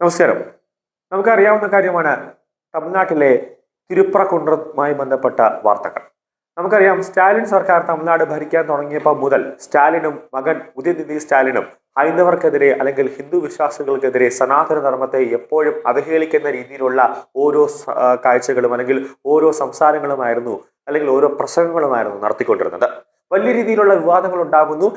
നമസ്കാരം. നമുക്കറിയാവുന്ന കാര്യമാണ് തമിഴ്നാട്ടിലെ തിരുപ്രകുണ്ടറുമായി ബന്ധപ്പെട്ട വാർത്തകൾ. നമുക്കറിയാം സ്റ്റാലിൻ സർക്കാർ തമിഴ്നാട് ഭരിക്കാൻ തുടങ്ങിയപ്പോൾ മുതൽ സ്റ്റാലിനും മകൻ ഉദയനിധി സ്റ്റാലിനും ഹൈന്ദവർക്കെതിരെ അല്ലെങ്കിൽ ഹിന്ദു വിശ്വാസികൾക്കെതിരെ സനാതന ധർമ്മത്തെ എപ്പോഴും അവഹേളിക്കുന്ന രീതിയിലുള്ള ഓരോ കാഴ്ചകളും അല്ലെങ്കിൽ ഓരോ സംസാരങ്ങളുമായിരുന്നു അല്ലെങ്കിൽ ഓരോ പ്രസംഗങ്ങളുമായിരുന്നു നടത്തിക്കൊണ്ടിരുന്നത്. വലിയ രീതിയിലുള്ള വിവാദങ്ങൾ ഉണ്ടാകുന്നു.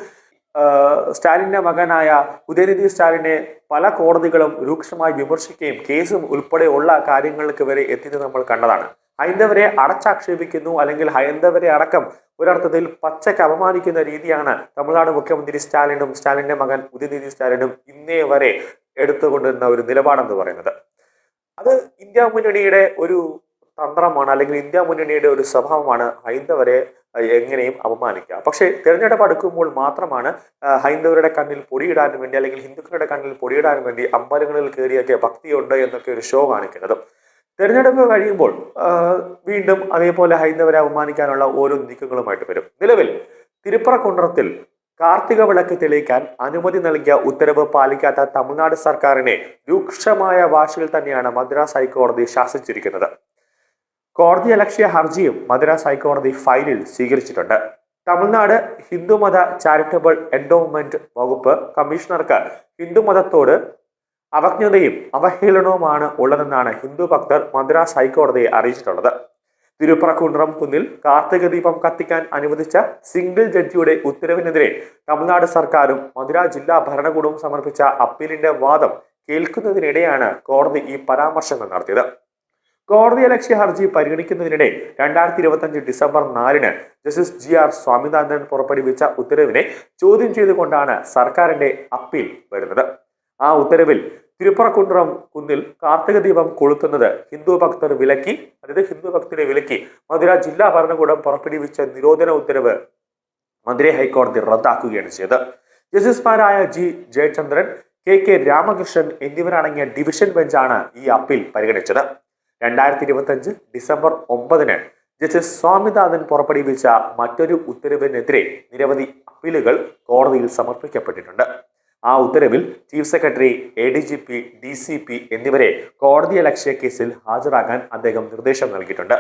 ആഹ് സ്റ്റാലിന്റെ മകനായ ഉദയനിധി സ്റ്റാലിനെ പല കോടതികളും രൂക്ഷമായി വിമർശിക്കുകയും കേസും ഉൾപ്പെടെയുള്ള കാര്യങ്ങൾക്ക് വരെ എത്തിയത് നമ്മൾ കണ്ടതാണ്. ഹൈന്ദവരെ അടച്ചാക്ഷേപിക്കുന്നു അല്ലെങ്കിൽ ഹൈന്ദവരെ അടക്കം ഒരർത്ഥത്തിൽ പച്ചയ്ക്ക് അപമാനിക്കുന്ന രീതിയാണ് തമിഴ്നാട് മുഖ്യമന്ത്രി സ്റ്റാലിനും സ്റ്റാലിന്റെ മകൻ ഉദയനിധി സ്റ്റാലിനും ഇന്നേ വരെ എടുത്തുകൊണ്ടിരുന്ന ഒരു നിലപാടെന്ന് പറയുന്നത്. അത് ഇന്ത്യ മുന്നണിയുടെ ഒരു തന്ത്രമാണ് അല്ലെങ്കിൽ ഇന്ത്യ മുന്നണിയുടെ ഒരു സ്വഭാവമാണ് ഹൈന്ദവരെ എങ്ങനെയും അപമാനിക്കുക. പക്ഷേ തിരഞ്ഞെടുപ്പ് അടുക്കുമ്പോൾ മാത്രമാണ് ഹൈന്ദവരുടെ കണ്ണിൽ പൊടിയിടാനും വേണ്ടി അല്ലെങ്കിൽ ഹിന്ദുക്കളുടെ കണ്ണിൽ പൊടിയിടാനും വേണ്ടി അമ്പലങ്ങളിൽ കയറിയൊക്കെ ഭക്തിയുണ്ട് എന്നൊക്കെ ഒരു ഷോ കാണിക്കുന്നത്. തിരഞ്ഞെടുപ്പ് കഴിയുമ്പോൾ വീണ്ടും അതേപോലെ ഹൈന്ദവരെ അപമാനിക്കാനുള്ള ഓരോ നീക്കങ്ങളുമായിട്ട് വരും. നിലവിൽ തിരുപ്പറക്കുണ്ടത്തിൽ കാർത്തിക വിളക്ക് തെളിയിക്കാൻ അനുമതി നൽകിയ ഉത്തരവ് പാലിക്കാത്ത തമിഴ്നാട് സർക്കാരിനെ രൂക്ഷമായ ഭാഷയിൽ തന്നെയാണ് മദ്രാസ് ഹൈക്കോടതി ശാസിച്ചിരിക്കുന്നത്. കോടതി അലക്ഷ്യ ഹർജിയും മദ്രാസ് ഹൈക്കോടതി ഫയലിൽ സ്വീകരിച്ചിട്ടുണ്ട്. തമിഴ്നാട് ഹിന്ദുമത ചാരിറ്റബിൾ എൻഡോവ്മെന്റ് വകുപ്പ് കമ്മീഷണർക്ക് ഹിന്ദുമതത്തോട് അവജ്ഞതയും അവഹേളനവുമാണ് ഉള്ളതെന്നാണ് ഹിന്ദു ഭക്തർ മദ്രാസ് ഹൈക്കോടതിയെ അറിയിച്ചിട്ടുള്ളത്. തിരുപ്പറക്കുണ്ടറം കുന്നിൽ കാർത്തിക ദീപം കത്തിക്കാൻ അനുവദിച്ച സിംഗിൾ ജഡ്ജിയുടെ ഉത്തരവിനെതിരെ തമിഴ്നാട് സർക്കാരും മധുര ജില്ലാ ഭരണകൂടവും സമർപ്പിച്ച അപ്പീലിന്റെ വാദം കേൾക്കുന്നതിനിടെയാണ് കോടതി ഈ പരാമർശങ്ങൾ നടത്തിയത്. കോടതി അലക്ഷ്യ ഹർജി പരിഗണിക്കുന്നതിനിടെ രണ്ടായിരത്തി ഇരുപത്തി അഞ്ച് ഡിസംബർ നാലിന് ജസ്റ്റിസ് ജി ആർ സ്വാമിനാഥൻ പുറപ്പെടുവിച്ച ഉത്തരവിനെ ചോദ്യം ചെയ്തുകൊണ്ടാണ് സർക്കാരിന്റെ അപ്പീൽ വരുന്നത്. ആ ഉത്തരവിൽ തിരുപ്പറക്കുണ്ട്രം കുന്നിൽ കാർത്തിക ദീപം കൊളുത്തുന്നത് ഹിന്ദു ഭക്തർ വിലക്കി അതായത് ഹിന്ദു ഭക്തരെ വിലക്കി മധുര ജില്ലാ ഭരണകൂടം പുറപ്പെടുവിച്ച നിരോധന ഉത്തരവ് മധുരൈ ഹൈക്കോടതി റദ്ദാക്കുകയാണ് ചെയ്തത്. ജസ്റ്റിസുമാരായ G Jayachandran K K Ramakrishnan എന്നിവരടങ്ങിയ ഡിവിഷൻ ബെഞ്ചാണ് ഈ അപ്പീൽ പരിഗണിച്ചത്. രണ്ടായിരത്തി ഇരുപത്തഞ്ച് ഡിസംബർ ഒമ്പതിന് ജസ്റ്റിസ് സ്വാമിനാഥൻ പുറപ്പെടുവിച്ച മറ്റൊരു ഉത്തരവിനെതിരെ നിരവധി അപ്പീലുകൾ കോടതിയിൽ സമർപ്പിക്കപ്പെട്ടിട്ടുണ്ട്. ആ ഉത്തരവിൽ chief secretary A D G P D C P എന്നിവരെ കോടതി അലക്ഷ്യ കേസിൽ ഹാജരാകാൻ അദ്ദേഹം നിർദ്ദേശം നൽകിയിട്ടുണ്ട്.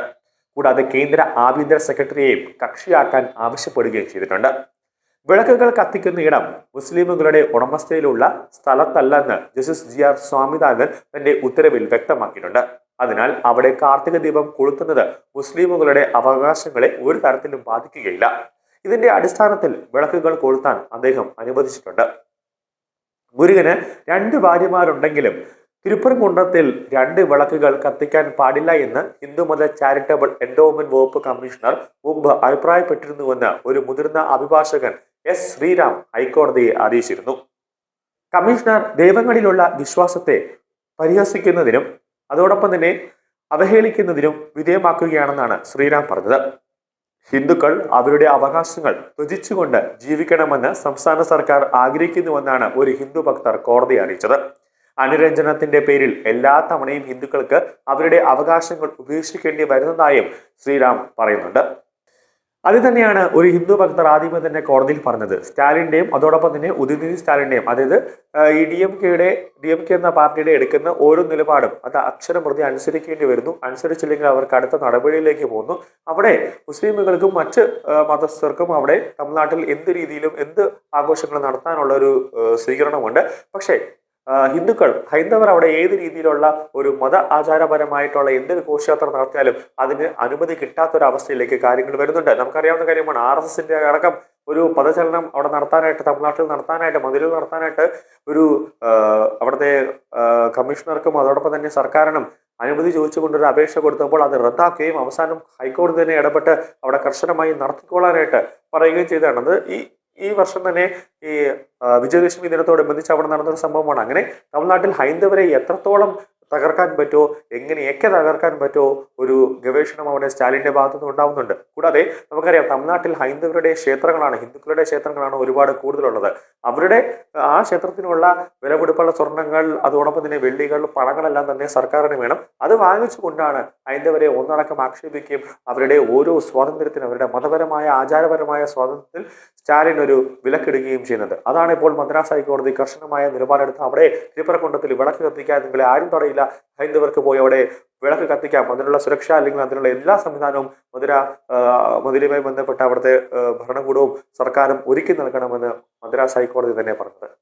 കൂടാതെ കേന്ദ്ര ആഭ്യന്തര സെക്രട്ടറിയെയും കക്ഷിയാക്കാൻ ആവശ്യപ്പെടുകയും ചെയ്തിട്ടുണ്ട്. വിളക്കുകൾ കത്തിക്കുന്ന ഇടം മുസ്ലിമുകളുടെ ഉടമസ്ഥയിലുള്ള സ്ഥലത്തല്ലെന്ന് ജസ്റ്റിസ് ജി ആർ സ്വാമിനാഥൻ തന്റെ ഉത്തരവിൽ വ്യക്തമാക്കിയിട്ടുണ്ട്. അതിനാൽ അവിടെ കാർത്തിക ദീപം കൊളുത്തുന്നത് മുസ്ലിമുകളുടെ അവകാശങ്ങളെ ഒരു തരത്തിലും ബാധിക്കുകയില്ല. ഇതിന്റെ അടിസ്ഥാനത്തിൽ വിളക്കുകൾ കൊളുത്താൻ അദ്ദേഹം അനുവദിച്ചിട്ടുണ്ട്. മുരുകന് രണ്ട് ഭാര്യമാരുണ്ടെങ്കിലും തിരുപ്പുറംകുണ്ടത്തിൽ രണ്ട് വിളക്കുകൾ കത്തിക്കാൻ പാടില്ല എന്ന് ഹിന്ദുമത ചാരിറ്റബിൾ എൻഡോവ്മെന്റ് വകുപ്പ് കമ്മീഷണർ മുമ്പ് അഭിപ്രായപ്പെട്ടിരുന്നുവെന്ന് ഒരു മുതിർന്ന അഭിഭാഷകൻ എസ്. ശ്രീറാം ഹൈക്കോടതിയെ അറിയിച്ചിരുന്നു. കമ്മീഷണർ ദൈവങ്ങളിലുള്ള വിശ്വാസത്തെ പരിഹസിക്കുന്നതിനും അതോടൊപ്പം തന്നെ അവഹേളിക്കുന്നതിനും വിധേയമാക്കുകയാണെന്നാണ് ശ്രീറാം പറഞ്ഞത്. ഹിന്ദുക്കൾ അവരുടെ അവകാശങ്ങൾ ത്യജിച്ചുകൊണ്ട് ജീവിക്കണമെന്ന് സംസ്ഥാന സർക്കാർ ആഗ്രഹിക്കുന്നുവെന്നാണ് ഒരു ഹിന്ദു ഭക്തർ കോടതിയെ അറിയിച്ചത്. അനുരഞ്ജനത്തിന്റെ പേരിൽ എല്ലാ തവണയും ഹിന്ദുക്കൾക്ക് അവരുടെ അവകാശങ്ങൾ ഉപേക്ഷിക്കേണ്ടി വരുന്നതായും ശ്രീറാം പറയുന്നുണ്ട്. അത് തന്നെയാണ് ഒരു ഹിന്ദു ഭക്തർ ആദ്യമേ തന്നെ കോടതിയിൽ പറഞ്ഞത്. സ്റ്റാലിന്റെയും അതോടൊപ്പം തന്നെ ഉദയനിധി സ്റ്റാലിന്റെയും അതായത് ഈ ഡി എം കെയുടെ ഡി എം കെ എന്ന പാർട്ടിയുടെ എടുക്കുന്ന ഓരോ നിലപാടും അത് അക്ഷരം പ്രതി അനുസരിക്കേണ്ടി വരുന്നു. അനുസരിച്ചില്ലെങ്കിൽ അവർക്ക് അടുത്ത നടപടിയിലേക്ക് പോകുന്നു. അവിടെ മുസ്ലിമുകൾക്കും മറ്റ് മതസ്ഥർക്കും അവിടെ തമിഴ്നാട്ടിൽ എന്ത് രീതിയിലും എന്ത് ആഘോഷങ്ങൾ നടത്താനുള്ള ഒരു സ്വീകരണമുണ്ട്. പക്ഷേ ഹിന്ദുക്കൾ ഹൈന്ദവർ അവിടെ ഏത് രീതിയിലുള്ള ഒരു മത ആചാരപരമായിട്ടുള്ള എന്തൊരു ഘോഷയാത്ര നടത്തിയാലും അതിന് അനുമതി കിട്ടാത്തൊരവസ്ഥയിലേക്ക് കാര്യങ്ങൾ വരുന്നുണ്ട്. നമുക്കറിയാവുന്ന കാര്യമാണ് ആർ എസ് എസിന്റെ അടക്കം ഒരു പദചലനം അവിടെ നടത്താനായിട്ട് തമിഴ്നാട്ടിൽ നടത്താനായിട്ട് മതിലിൽ നടത്താനായിട്ട് ഒരു അവിടുത്തെ കമ്മീഷണർക്കും അതോടൊപ്പം തന്നെ സർക്കാരിനും അനുമതി ചോദിച്ചുകൊണ്ടൊരു അപേക്ഷ കൊടുത്തപ്പോൾ അത് റദ്ദാക്കുകയും അവസാനം ഹൈക്കോടതി തന്നെ ഇടപെട്ട് അവിടെ കർശനമായി നടത്തിക്കൊള്ളാനായിട്ട് പറയുകയും ചെയ്താണ് അത് ഈ ഈ വർഷം തന്നെ ഈ വിജയദശമി ദിനത്തോടനുബന്ധിച്ച് അവിടെ നടന്നൊരു സംഭവമാണ്. അങ്ങനെ തമിഴ്നാട്ടിൽ ഹൈന്ദവരെ എത്രത്തോളം തകർക്കാൻ പറ്റുമോ? എങ്ങനെയൊക്കെ തകർക്കാൻ പറ്റുമോ? ഒരു ഗവേഷണം അവിടെ സ്റ്റാലിന്റെ ഭാഗത്തുനിന്ന് ഉണ്ടാവുന്നുണ്ട്. കൂടാതെ നമുക്കറിയാം തമിഴ്നാട്ടിൽ ഹൈന്ദവരുടെ ക്ഷേത്രങ്ങളാണ് ഹിന്ദുക്കളുടെ ക്ഷേത്രങ്ങളാണ് ഒരുപാട് കൂടുതലുള്ളത്. അവരുടെ ആ ക്ഷേത്രത്തിനുള്ള വിലപിടിപ്പുള്ള സ്വർണങ്ങൾ അതോടൊപ്പം തന്നെ വെള്ളികൾ പണങ്ങളെല്ലാം തന്നെ സർക്കാരിന് വേണം. അത് വാങ്ങിച്ചുകൊണ്ടാണ് ഹൈന്ദവരെ ഒന്നടക്കം ആക്ഷേപിക്കുകയും അവരുടെ ഓരോ സ്വാതന്ത്ര്യത്തിനും അവരുടെ മതപരമായ ആചാരപരമായ സ്വാതന്ത്ര്യത്തിൽ സ്റ്റാലിൻ ഒരു വിലക്കിടുകയും ചെയ്യുന്നത്. അതാണ് ഇപ്പോൾ മദ്രാസ് ഹൈക്കോടതി കർശനമായ നിലപാടെടുത്ത് അവിടെ തിരുപ്പറക്കുണ്ടത്തിൽ വിളക്ക് കത്തിക്കാൻ നിങ്ങളെ ആരും തടയില്ല. ഹൈന്ദവർക്ക് പോയി അവിടെ വിളക്ക് കത്തിക്കാം. അതിനുള്ള സുരക്ഷ അല്ലെങ്കിൽ അതിനുള്ള എല്ലാ സംവിധാനവും മധുര മധുരയുമായി ബന്ധപ്പെട്ട അവിടുത്തെ ഭരണകൂടവും സർക്കാരും ഒരുക്കി നൽകണമെന്ന് മദ്രാസ് ഹൈക്കോടതി തന്നെ പറഞ്ഞത്.